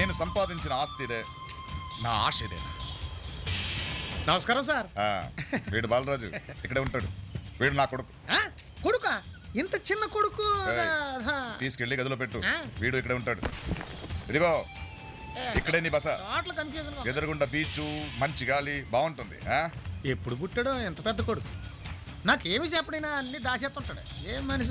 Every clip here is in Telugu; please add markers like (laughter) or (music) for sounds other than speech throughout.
నేను సంపాదించిన ఆస్తి ఇదే. నా ఆశ ఇదే. నమస్కారం సార్. ఆ, వీడు బాలరాజు ఇక్కడే ఉంటాడు. వీడు నా కొడుకు. ఆ, కొడుకా? ఇంత చిన్న కొడుకు ఏయ్. ఆ, తీసుకెళ్ళి గదిలో పెట్టు. ఆ. వీడు ఇక్కడే ఉంటాడు. ఇదిగో ఇక్కడే నీ బస. కన్ఫ్యూజన్ ఎదురుగుండా బీచ్ మంచి గాలి బాగుంటుంది ఆ? ఎప్పుడు పుట్టాడో ఎంత పెద్ద కొడుకు. నాకేమి చెప్పడినా అన్ని దాచేస్తుంటాడు. ఏం మనిషి?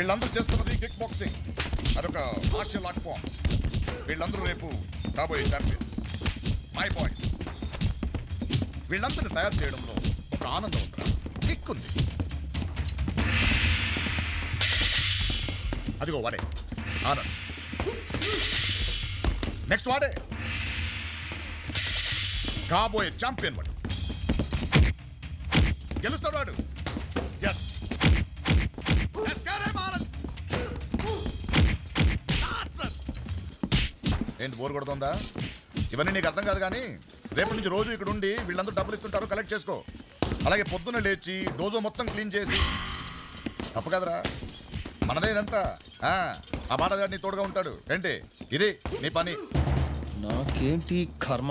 వీళ్ళందరూ చేస్తున్నది కిక్ బాక్సింగ్ అదొక మార్షల్ ఆర్ట్ ఫామ్ వీళ్ళందరూ రేపు కాబోయే ఛాంపియన్స్ మై బాయ్స్ వీళ్ళందరిని తయారు చేయడంలో ఒక ఆనందం ఉందిరా. కిక్ ఉంది. అదిగో వాడే. ఆనంద్. నెక్స్ట్ వాడే. కాబోయే ఛాంపియన్ వాడు. గెలుస్తాడు వాడు. ఏంటి బోర్ కొడుతుందా? ఇవన్నీ నీకు అర్థం కాదు కానీ రేపటి నుంచి రోజు ఇక్కడ ఉండి వీళ్ళందరూ డబ్బులు ఇస్తుంటారు కలెక్ట్ చేసుకో. అలాగే పొద్దున్న లేచి డోజో మొత్తం క్లీన్ చేసి. తప్పు కదరా. మనదే ఇదంతా ఆ, ఆ బాధగాడు నీ తోడుగా ఉంటాడు. ఏంటి? ఇది నీ పని. నాకేంటి కర్మ?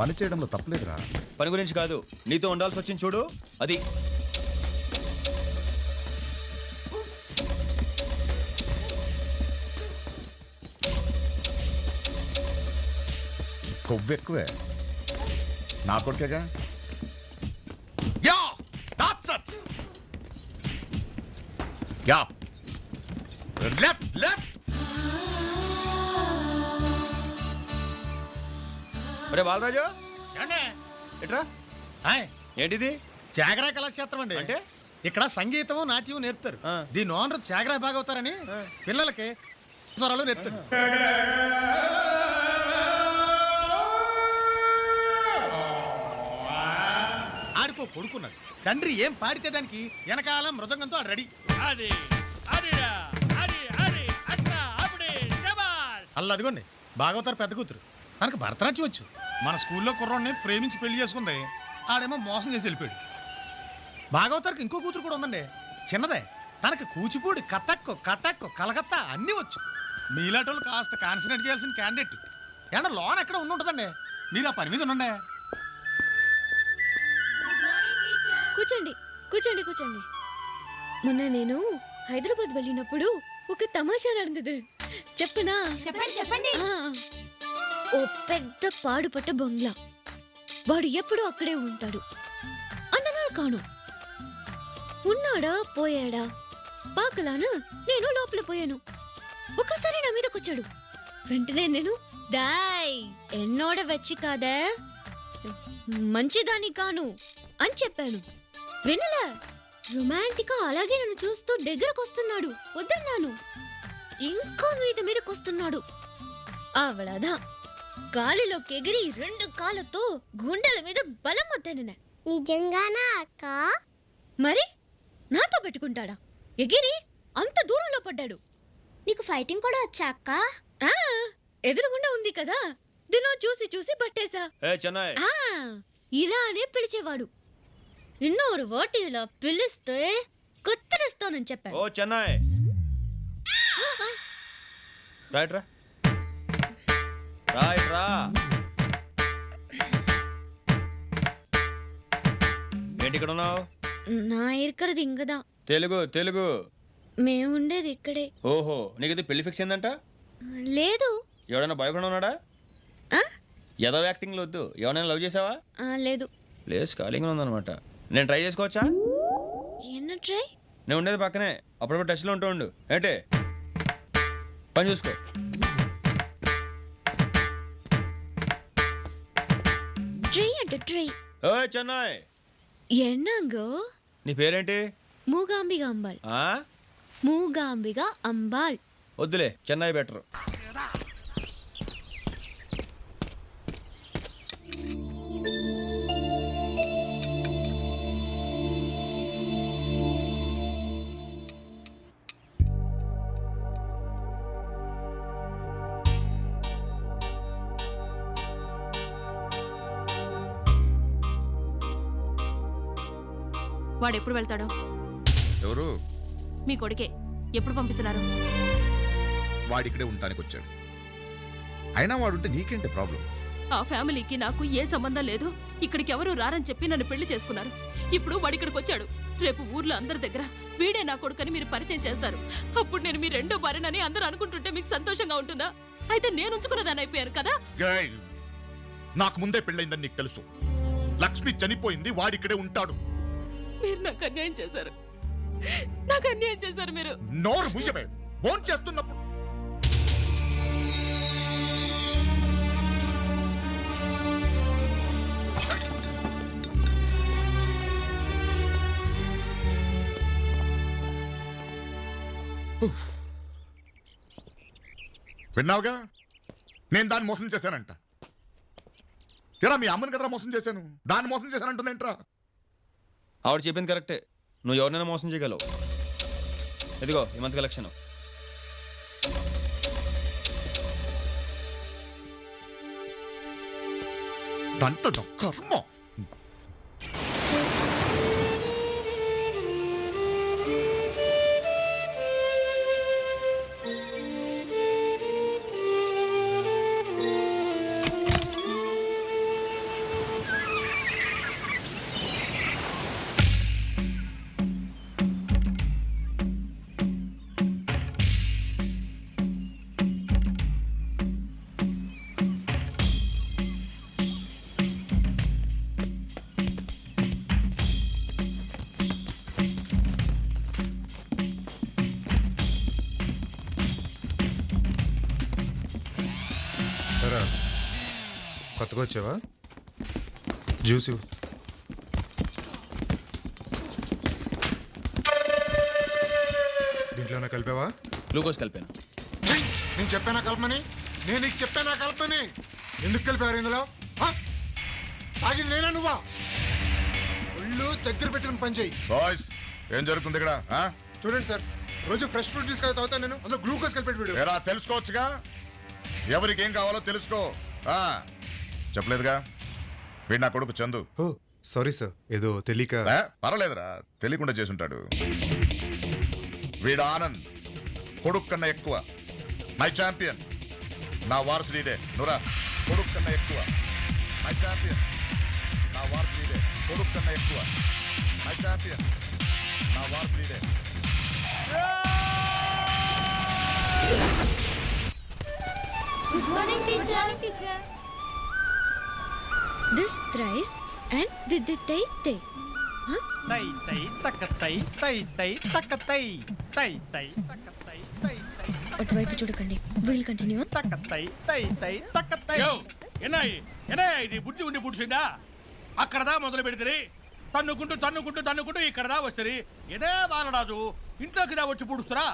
పని చేయడంలో తప్పలేదురా. పని గురించి కాదు. నీతో ఉండాల్సి వచ్చింది చూడు. అది. కొవ్వు ఎక్కువే నా కొడుకేగా? Yeah that's it yeah. Left Balaraju. ఏమండి? ఎట్రా? హాయ్. ఏంటిది? చాగరా కళాక్షేత్రం అండి. అంటే? ఇక్కడ సంగీతం నాట్యం నేర్పుతారు. దీని ఓనర్ చాగరా బాగా అవుతారని పిల్లలకి స్వరాలు నేర్పుతారు. ఆడికో కొడుకున్నాడు తండ్రి ఏం పాడితే దానికి వెనకాల మృదంగంతో ఆడు రెడీ అది అదిరా అది అది అట్లా అప్పుడే శబాష్. అల్ల అదిగోండి బాగవుతారు పెద్ద కూతురు. తనకు భరతనాట్యం వచ్చు. మన స్కూల్లో కుర్రాడిని ప్రేమించి పెళ్ళి చేసుకుంది. ఆడేమో మోసం చేసి వెళ్ళిపోయాడు. బాగవుతారికి ఇంకో కూతురు కూడా ఉందండి. చిన్నదే. తనకి కూచిపూడి కథక్కు కటక్కు కలకత్తా అన్నీ వచ్చు. మీలాటోళ్ళు కాస్త కాన్సన్ట్రేట్ చేయాల్సిన క్యాండిడేట్ ఏమన్నా లోన్ ఎక్కడ ఉండి ఉంటుందండి. మీరు ఆ పని మీద ఉండండి. కూర్చోండి కూర్చోండి కూర్చోండి. మొన్న నేను హైదరాబాద్ వెళ్ళినప్పుడు ఒక తమాషా నడిచింది చెప్పనా? చెప్పండి చెప్పండి. ఓ పెద్ద పాడుపట్ట బంగ్లా. వాడు ఎప్పుడూ అక్కడే ఉంటాడు. అందనాలు కాను. ఉన్నాడా పోయాడా? పాకలాను? నేను లోపల పోయాను. ఒకసారి నా మీదకొచ్చాడు. వెంటనే నేను దాయ్ ఎన్నోడ వచ్చి కాదా మంచిదాని కాను అని చెప్పాను. వినలా? రొమాంటిక్ అలాగే నన్ను చూస్తూ దగ్గరకు వస్తున్నాడు వద్దన్నాను. ఇంకా మీద మీదకొస్తున్నాడు. అవళదా గాలిలోకి ఎగిరి రెండు కాళ్ళతో గుండెల మీద బలం వద్దనిన నిజంగానా అక్క? మరి? నాతో పెట్టుకుంటాడా? ఎగిరి అంత దూరంలో పడ్డాడు. నీకు ఫైటింగ్ కూడా వచ్చా అక్క? ఆ ఎదురుగుండా ఉంది కదా. దినో చూసి చూసి పట్టేశా. ఏ చెన్నై? ఆ ఇలానే పిలిచేవాడు. ఇన్నోరు వాటి ఇలా పిలిస్తే కొత్తరిస్తానని ఓ చెప్పాడు చెన్నై. రైట్ రా రైట్ రా ఏంటి ఇక్కడ ఉన్నావు? నా ఇరుకరది ఇంకదా. తెలుగు తెలుగు. మేము ఉండేది ఇక్కడే. ఓహో నీకు ఇది పెళ్ళి ఫిక్స్ అయిందంట? లేదు. ఎవడైనా ఫ్రెండ్ ఉన్నాడా? ఆ? ఏదో యాక్టింగ్లో వద్దు. ఎవరైనా లవ్ చేసావా? ఆ, లేదు. ప్లేస్ ఖాళీగా ఉందన్నమాట. నేను ట్రై చేసుకోవచ్చా? ఎన్న ట్రై నేను ఉండేది పక్కనే. అప్పుడప్పుడు టచ్లో ఉంటూ ఉండు. ఏంటే? పని చూసుకో. ట్రై అంటే ట్రై ఓ చెన్నై. ఎన్నాంగో నీ పేరేంటి? మూగాంబిగా అంబాల్. ఆ? మూగాంబిగా అంబాల్. వద్దులే చెన్నై బెటర్. వాడు ఎప్పుడు వెళ్తాడో? ఎవరు? మీ కొడుకే. ఎప్పుడు పంపిస్తున్నారు? వాడిక్కడే ఉండటానికి వచ్చాడు అయినా వాడుంటే నీకేంటి ప్రాబ్లం? ఆ ఫ్యామిలీకి నాకు ఏ సంబంధం లేదు. ఇక్కడికి ఎవరు రారని చెప్పి నన్ను పెళ్ళి చేసుకున్నారు. ఇప్పుడు వాడు ఇక్కడికి వచ్చాడు రేపు ఊర్లో అందరి దగ్గర వీడే నా కొడుకని మీరు పరిచయం చేస్తారు. అప్పుడు నేను మీ రెండో భార్యనని అందరూ అనుకుంటుంటే మీకు సంతోషంగా ఉంటుందా? అయితే నేను ఉంచుకున్నదాన్ని అయిపోయాను కదా? నాకు ముందే పెళ్ళైందని నీకు తెలుసు. లక్ష్మి చనిపోయింది వాడిక్కడే ఉంటాడు. మీరు నాకు అన్యాయం చేశారు. నాకు అన్యాయం చేశారు మీరు. నోరు ముయ్యమే ఫోన్ చేస్తున్నప్పుడు. విన్నావుగా? నేను దాన్ని మోసం చేశానంట. ఎరా మీ అమ్మని కదరా మోసం చేశాను? దాన్ని మోసం చేశానంటుందేంట్రా? ఆవిడ చెప్పింది కరెక్టే. నువ్వు ఎవరినైనా మోసం చేయగలవు. ఇదిగో ఈ మంత్ కలెక్షన్. దంత కర్మ. సరే. కొత్తగా వచ్చావా జ్యూస్. ఇవ్వు. దీంట్లోనే కలిపావా? గ్లూకోజ్ కలిపాను! నేను చెప్పానా కలపమని నేను నీకు చెప్పానా కలపమని ఎందుకు కలిపారు ఇందులో? ఆ? తాగింది నేనా నువ్వా? ఒళ్ళు దగ్గర పెట్టుకుని పని చేయి. బాయ్స్ ఏం జరుగుతుంది ఇక్కడ? ఆ? చూడండి సార్ రోజు ఫ్రెష్ ఫ్రూట్ జ్యూస్ కదా తాగుతాను నేను. అందులో గ్లూకోజ్ ఏరా తెలుసుకోవచ్చుగా? ఎవరికి ఏం కావాలో తెలుసుకో. ఆ చెప్పలేదుగా. వీడు నా కొడుకు చందు. ఓ సారీ సార్ ఏదో తెలియక. పర్వాలేదురా తెలియకుండా చేసుంటాడు. వీడు ఆనంద్ కొడుకు కన్నా ఎక్కువ. మై ఛాంపియన్ నా వారసుడిదే నురా కొడుకు కన్నా ఎక్కువ. మై ఛాంపియన్ నా వారసుడిదే కొడుకు కన్నా ఎక్కువ. మై ఛాంపియన్ నా వారసుడిదే good morning teacher this thrice and the the తై తే తై తై తక్క తై తై తై తక్క తై తై తై తక్క తై తై తై అటువైపు చూడకండి వీల్ కంటిన్యూ తక్క తై తై తై తక్క తై ఎన్నాయి ఎన్నాయి ఇది బుద్ధి ఉండి పుడిచిందా అక్కడదా మొదలు పెడితే తన్నుకుంటూ తన్నుకుంటూ తన్నుకుంటూ ఇక్కడదా వస్తుంది ఇదే బాలరాజు ఇంట్లోకి దా వచ్చి పుడుస్తురా?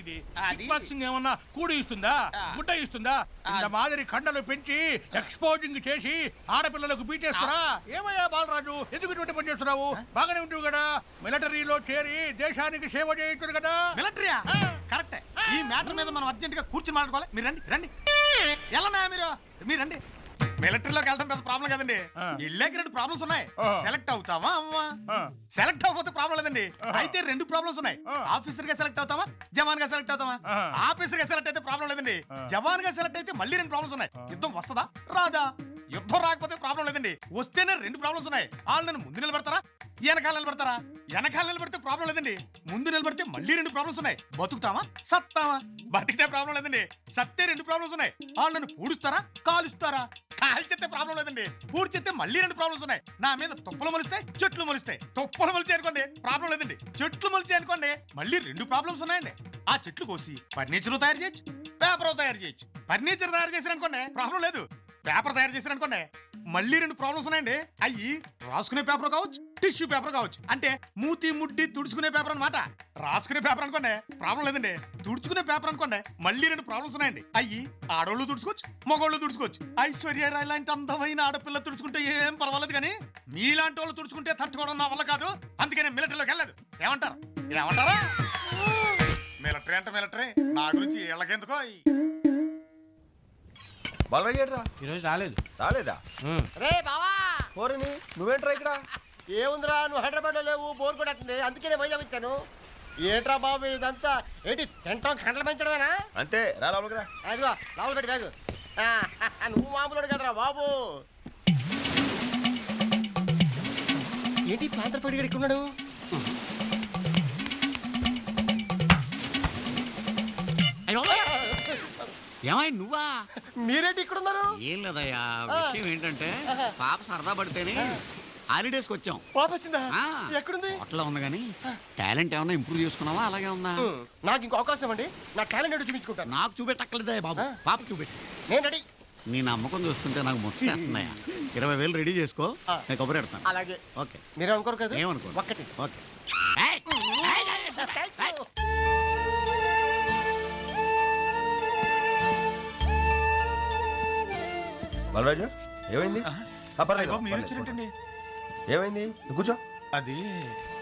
ఇది? కిక్ బాక్సింగ్ ఏమన్నా కూడి ఇస్తుందా? గుడ్డ ఇస్తుందా? ఇంత మాదిరి కండలు పెంచి ఎక్స్పోజింగ్ చేసి ఆడపిల్లలకు బీటేస్తారా? ఏమయ్యా బాలరాజు? ఎందుకు ఇటువంటి పని చేస్తున్నావు? బాగానే ఉంటుంది కదా. మిలిటరీలో చేరి దేశానికి సేవ చేయొచ్చు కదా. మిలిటరీయా? కరెక్టే. ఈ మ్యాటర్ మీద మనం అర్జెంట్గా కూర్చుని మాట్లాడుకోవాలి. మీరు రండి రండి. ఎలా మీరు మీరు రండి. మిలిటరీలోకి వెళ్తాం పెద్ద ప్రాబ్లం కదండి ఆ. ఇళ్ళకి రెండు ప్రాబ్లమ్స్ ఉన్నాయి. సెలెక్ట్ అవుతావా అమ్మా. సెలెక్ట్ అవ్వకపోతే ప్రాబ్లం లేదండి. అయితే రెండు ప్రాబ్లమ్స్ ఉన్నాయి. ఆఫీసర్గా సెలెక్ట్ అవుతావా జవాన్గా సెలెక్ట్ అవుతావా. ఆఫీసర్గా సెలెక్ట్ అయితే ప్రాబ్లం లేదండి. జవాన్గా సెలెక్ట్ అయితే మళ్ళీ రెండు ప్రాబ్లమ్స్ ఉన్నాయి యుద్ధం వస్తుందా రాదా యుద్ధం రాకపోతే ప్రాబ్లం లేదండి. వస్తేనే రెండు ప్రాబ్లమ్స్ ఉన్నాయి. వాళ్ళు నన్ను ముందు నిలబెడతారా? వెనకాల నిలబెడతారా? వెనకాల నిలబెడితే ప్రాబ్లం లేదండి. ముందు నిలబడితే మళ్ళీ రెండు ప్రాబ్లమ్స్ ఉన్నాయి. బతుకుతావా? సత్తావా? బతికితే ప్రాబ్లం లేదండి. సత్తే రెండు ప్రాబ్లమ్స్ ఉన్నాయి. వాళ్ళు నన్ను పూడుస్తారా? కాలుస్తారా? కాల్చేస్తే ప్రాబ్లం లేదండి. పూడ్చేస్తే మళ్ళీ రెండు ప్రాబ్లమ్స్ ఉన్నాయి. నా మీద తుప్పలు మొలిస్తాయి చెట్లు మొలిస్తాయి. తుప్పలు మొలిచి అనుకోండి ప్రాబ్లం లేదండి. చెట్లు మొలిచి అనుకోండి మళ్ళీ రెండు ప్రాబ్లమ్స్ ఉన్నాయండి. ఆ చెట్లు కోసి ఫర్నిచర్ తయారు చేయొచ్చు. పేపర్ తయారు చేయొచ్చు. ఫర్నిచర్ తయారు చేసిన అనుకోండి ప్రాబ్లం లేదు. పేపర్ తయారు చేశారు అనుకోండి. మళ్ళీ రెండు ప్రాబ్లమ్స్ ఉన్నాయండి. అయ్యి రాసుకునే పేపర్ కావచ్చు టిష్యూ పేపర్ కావచ్చు. అంటే మూతి ముడ్డి తుడుచుకునే పేపర్ అన్నమాట. రాసుకునే పేపర్ అనుకోండి ప్రాబ్లం లేదండి. తుడుచుకునే పేపర్ అనుకోండి మళ్ళీ రెండు ప్రాబ్లమ్స్ ఉన్నాయండి. అయ్యి ఆడోళ్ళు తుడుచుకోవచ్చు మగోళ్ళు తుడుచుకోవచ్చు. ఐశ్వర్యరాయ్ లాంటి అందమైన ఆడపిల్ల తుడుచుకుంటే ఏం పర్వాలేదు కానీ మీలాంటి వాళ్ళు తుడుచుకుంటే తట్టుకోవడం నా వల్ల కాదు. అందుకని మిలిటరీలోకి వెళ్ళలేదు. ఏమంటారు? ఏమంటారా మిలిటరీ అంటే మిలిటరీ. నా గురించి వీళ్ళకెందుకో? బాలరాజు రా ఈరోజు రాలేదు. రాలేదా? రే బావా! పోరని నువ్వేంట్రా ఇక్కడ? ఏముందిరా నువ్వు హైదరాబాద్లో లేవు బోర్ కూడా వస్తుంది అందుకే నేను వైజాగ్ వచ్చాను. ఏంట్రా బాబు ఇదంతా? ఏంటి తింటాం కంటలు పెంచడమేనా? అంతే రా లోపలికి అదిగో లోపల పెట్టి బ్యాగు ఆ, (laughs) నువ్వు మామూలు కదరా బాబు. ఏంటి ప్రాంతర పడి ఇక్కడ ఉన్నాడు ఏమైంది నువ్వా? మీరేంటి ఇక్కడ ఉన్నారు ఏం లేదయ్యా విషయం ఏంటంటే పాప సరదా పడితేనే హాలిడేస్కి వచ్చాం. పాప వచ్చిందా ఆ. ఎక్కడుంది? హోటల్లో ఉంది కానీ టాలెంట్ ఏమైనా ఇంప్రూవ్ చేసుకున్నావా? అలాగే ఉందా? నాకు ఇంకో అవకాశం అండి. నా టాలెంట్ ఏంటో చూపించుకుంటాను. నాకు చూపెట్టక్కలేదా బాబు. పాప చూపెట్టు. నేను రెడీ. నీ నమ్మకం చూస్తుంటే నాకు ముచ్చేస్తున్నాయా (laughs) ఇరవై వేలు రెడీ చేసుకో ఆ. నేను కొబ్బరి పెడతాను. అలాగే. ఓకే. మీరే అనుకోరు కదా? ఏమనుకో ఒక్కటి. ఓకే! ఏయ్, బలరాజు ఏమైంది? ఆ, పర్లేదు, అయ్యో, మీరు పర్లేదు. ఏమైంది? నువ్వు కూర్చో. అది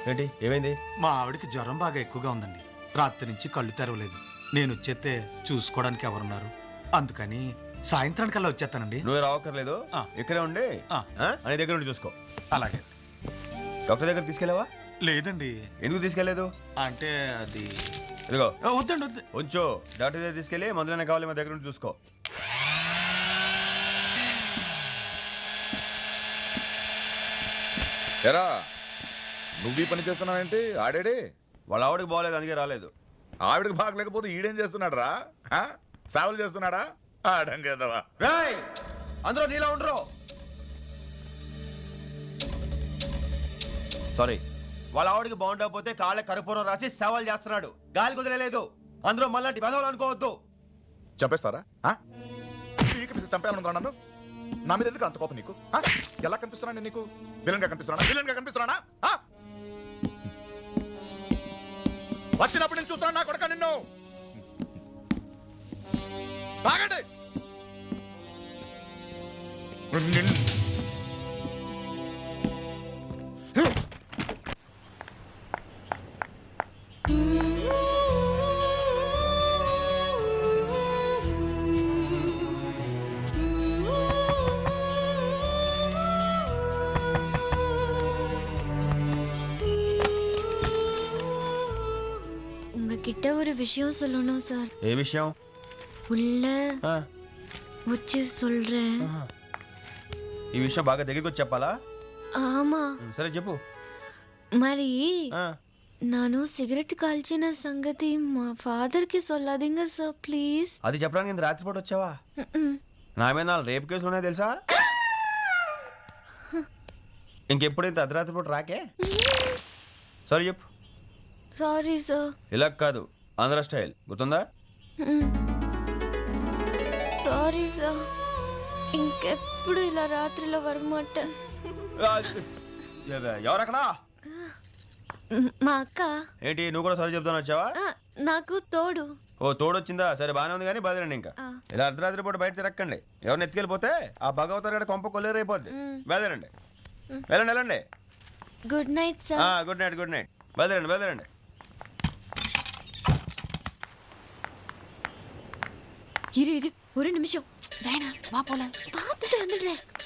ఏంటి? ఏమైంది? మా ఆవిడకి జ్వరం బాగా ఎక్కువగా ఉందండి. రాత్రి నుంచి కళ్ళు తెరవలేదు. నేను వచ్చేస్తే చూసుకోవడానికి ఎవరున్నారు? అందుకని సాయంత్రానికల్లా వచ్చేస్తానండి. నువ్వు రావక్కర్లేదు. ఆ. ఇక్కడే ఉండి ఆ. ఆ, అని దగ్గర ఉండి చూసుకో. అలాగే. డాక్టర్ దగ్గర తీసుకెళ్ళావా? లేదండి. ఎందుకు తీసుకెళ్ళలేదు? అంటే అది ఇదిగో. ఆ, వద్దండి వద్దు ఉంచో. డాక్టర్ దగ్గర తీసుకెళ్ళి మందులైనా కావాలి మా దగ్గర ఉండి చూసుకో. ఎరా నువ్వు ఈ పని చేస్తున్నావేంటి? ఆడేడే? వాళ్ళ ఆవిడకి బాగలేదు అందుకే రాలేదు. ఆవిడకి బాగలేకపోతే ఈడేం చేస్తున్నాడు రా సేవలు చేస్తున్నాడా? ఆడం కదవా రేయ్ అందరూ నీలా ఉండరు. సారీ వాళ్ళ ఆవిడకి బాగుండకపోతే కాళ్ళ కరుపురం రాసి సేవలు చేస్తున్నాడు. గాలి కుదిరలేదు. అందరూ మళ్ళీ అనుకోవద్దు. చంపేస్తారా? ఆ? నా మీద ఎందుకు అంత కోపం నీకు? ఆ? ఎలా కనిపిస్తున్నా నేను నీకు? విలన్గా కనిపిస్తున్నా విలన్గా కనిపిస్తున్నానా? ఆ? వచ్చినప్పుడు నేను చూస్తున్నా నా కొడక నిన్ను. తాగండి నిన్ను விஷயம் சொல்லணும் சார் ఏ విషయం உள்ள ఆ, வச்சு சொல்றேன் ఈ విషయం బాగా దగ్గరికి వచ్చి చెప్పాలా ఆమా ఉం, సరే చెప్పు మరి ఆ, ನಾನು సిగరెట్ కాల్చిన సంగతి మా ఫాదర్ కి సొల్లాదింగ సార్ ప్లీజ్ అది చెప్పడానికి ఇంత రాత్రిపూట వచ్చావా నా మీద నాలుగు రేపు కేసులు ఉన్నాయి తెలుసా ఇంకెప్పుడు ఇంత అర్ధరాత్రి పూట రాకే సరే చెప్పు సారీ సార్ ఇలా కాదు ఆంధ్ర స్టైల్. గుర్తుందా? సారీ సార్ ఇంకెప్పుడు ఇలా రాత్రిలో వరమాట ఎవరక్కడా? మా అక్క. ఏంటి నువ్వు కూడా సరే చెప్తాను వచ్చావా? నాకు తోడు. ఓ తోడొచ్చిందా సరే బాగానే ఉంది కానీ బదిలండి ఇంకా. ఇలా అర్ధరాత్రి పూట బయట తిరక్కండి ఎవరిని ఎత్తుకెళ్ళిపోతే ఆ భగవతారు గడ కొంప కొల్లేరైపోద్ది. బదిలండి వెళ్ళండి వెళ్ళండి. Good night sir. Good night good night. బదిలండి బదిలండి இரு இரு. ஒரு நிமிஷம். வேணாம் வா போலாம். பார்த்துட்டு வந்துடுறேன்.